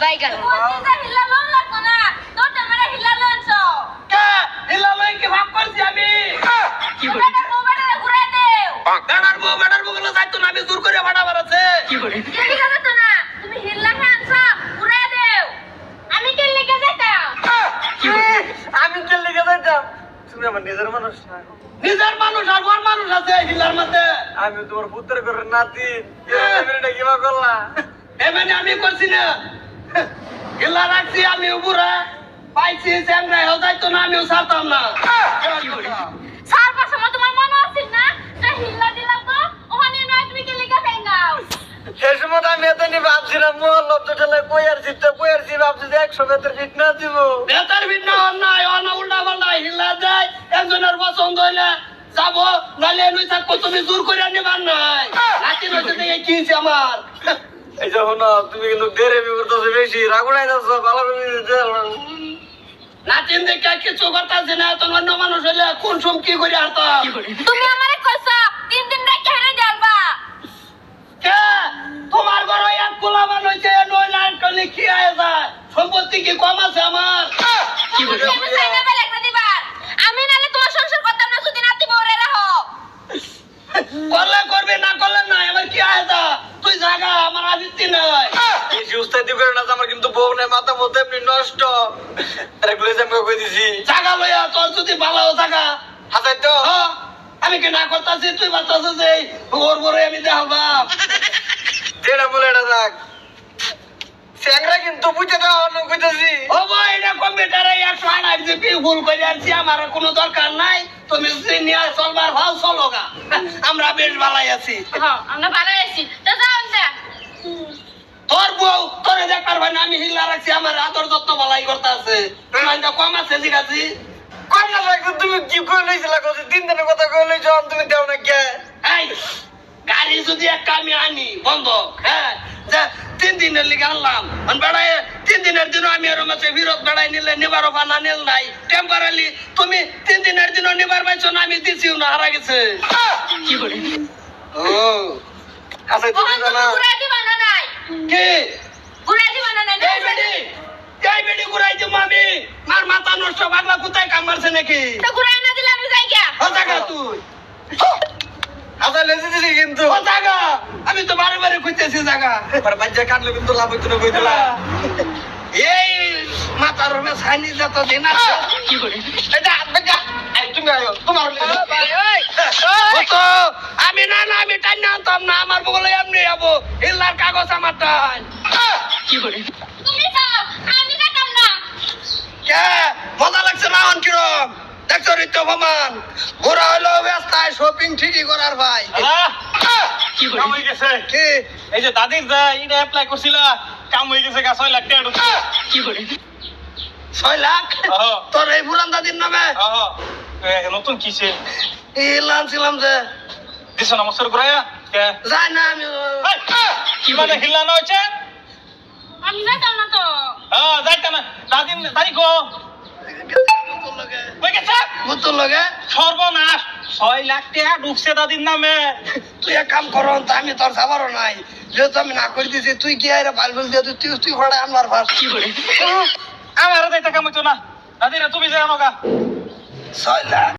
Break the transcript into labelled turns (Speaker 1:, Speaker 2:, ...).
Speaker 1: বাইগান
Speaker 2: নিজের মানুষ না।
Speaker 3: নিজের মানুষ আর বড় মানুষ আছে হিলার মধ্যে।
Speaker 2: আমি তোমার পুত্র করে নাতি। এটা কিবা করলা?
Speaker 3: এমনি আমি করছি না। হিলা রাখছি আমি উপরে পাইছি চ্যাংরা হয়ে যাইতো না আমিও ছাড়তাম না।
Speaker 4: সার পাশে তোমার মনে আছে না? যে হিলা দিলাম তো ওখানে নয় তুমি কে লেগে ফেঙ্গাও?
Speaker 2: সে সময় আমি এত ভাবছিলাম মোহন লব্ধ ঠেলে কই জিততে কই আর ভাবছি যে একশো বেতের ফিট না দিব।
Speaker 3: বেতার ভিন্ন অন্যায় অন্য উল্টা পাল্টা হিলা যায় একজনের পছন্দ হইলে যাব নালে এনুই থাকব তুমি জোর করে নিবার নাই। দেখে কি আমার?
Speaker 2: এই যে শোনো তুমি কিন্তু দেরে বি বেশি। যাচ্ছ ভালো
Speaker 3: কিছু করতেছে না মানুষ হইলে কোন সম কি করে? হারতাম
Speaker 4: তুমি আমারে কইছো তিন দিন রেখে হেরে যালবা
Speaker 3: কে? তোমার ঘর এক কোলাবান হইছে নয় লাইন করলে কি আয় যায়। সম্পত্তি কি কম আছে আমার?
Speaker 4: বেলে একটা দিবার আমি নালে তোমার সংসার করতাম না যদি নাতি বউরে রাখো
Speaker 3: করলে করবি না করলে না আমার কি আয় যা তুই জাগা আমার আদিত্য
Speaker 2: উস্তাদি করে না আমার কিন্তু বউ নেই মাথা মধ্যে এমনি নষ্ট। রেগুলেজ আমি কই দিছি।
Speaker 3: জাগা লইয়া তোর যদি ভালো জাগা।
Speaker 2: হাজার তো।
Speaker 3: হ্যাঁ, আমি কি না করতেছি? তুই বাতাসে যে ওর বড় আমি দেখাবাম।
Speaker 2: যেটা বলে এটা থাক স্যাংরা কিন্তু বুঝে দাও অন্য কইতেছি
Speaker 3: ও ভাই এটা কম্পিউটারে একশো আড়াই জিবি ভুল করে আসছি আমার কোনো দরকার নাই। তুমি নিয়ে চলবার ভাও চলো আমরা বেশ ভালাই আছি।
Speaker 4: হ্যাঁ আমরা ভালো আছি। তো যাও না
Speaker 3: তোর বউ তোরে না আমি হিল্লা রাখছি আমার আদর যত্ন ভালাই করতে আছে কম আছে ঠিক আছে?
Speaker 2: কম না লাগতো তুমি কি কই লইছিলা? কইছি তিন দিনের কথা কই লইছ তুমি দেও না কে?
Speaker 3: এই গাড়ি যদি একটা আমি আনি বন্ধ হ্যাঁ? যে তিন দিনের লিগে আনলাম। আর বেড়ায় তিন দিনের দিনও আমি এরম আছে বিরোধ বেড়াই নিলে নিবার বানা নিল নাই। টেম্পারালি তুমি তিন দিনের দিনও নিবার পাইছো না আমি দিছিও না হারা গেছে। ও।
Speaker 2: আচ্ছা তুমি জানা?
Speaker 3: কে
Speaker 4: ঘুরে দিবা না নাই
Speaker 3: এই বেডি এই দিব আমি মাথা নষ্ট কোথায় কাম মারছে নাকি?
Speaker 4: তো ঘুরে না দিলে আমি যাই গিয়া।
Speaker 3: ও জাগা তুই।
Speaker 2: আচ্ছা লেজি দিছি কিন্তু।
Speaker 3: ও জাগা আমি তো বারে বারে
Speaker 2: আর বাচ্চা কাটলে কিন্তু লাভ হইতো না কইতলা
Speaker 3: এই মাথার ছানি যত দিন আছে।
Speaker 2: এটা বেটা তুমি আয়ো তোমার
Speaker 3: ও তো আমি না না আমি টাইম না আনতাম না আমার বগলে এমনি যাব। ইল্লার কাগজ আমার টাইম
Speaker 4: তুমি যাও আমি যাইতাম না
Speaker 3: কে মজা লাগছে না অন কিরম দেখছ ঋত্য ভমান ঘোরা হইল ব্যস্তায় শপিং ঠিকই করার ভাই।
Speaker 5: কাম হয়ে গেছে।
Speaker 3: কি?
Speaker 5: এই যে দাদির যা এটা অ্যাপ্লাই করছিলা কাম হয়ে গেছে গা ছয় লাখ টাকা ঢুকছে।
Speaker 3: ছয় লাখ। তোর এই বুলান দাদির নামে?
Speaker 5: নতুন কিসে
Speaker 3: ইলাম ছিলাম যে।
Speaker 5: দিছ না মসর ঘুরাইয়া? কে?
Speaker 3: যাই না আমি
Speaker 5: কি মানে হিল্লানো হয়েছে?
Speaker 4: আমি যাইতাম না তো।
Speaker 5: হ্যাঁ যাইতে না। দাদিন দাদি গো।
Speaker 3: লগে?
Speaker 5: সর্বনাশ। ছয় লাখ টাকা ঢুকছে দাদির নামে।
Speaker 3: তুই এক কাম কর তো আমি তোর যাবারও নাই। যেহেতু আমি না করে দিছি তুই কি আরে বাল বল দিয়ে তুই তুই ঘরে আনবার ভার
Speaker 5: আমার যাইতে কাম হইতো না। দাদিরা তুমি যে আমাকে
Speaker 3: ছয় লাখ।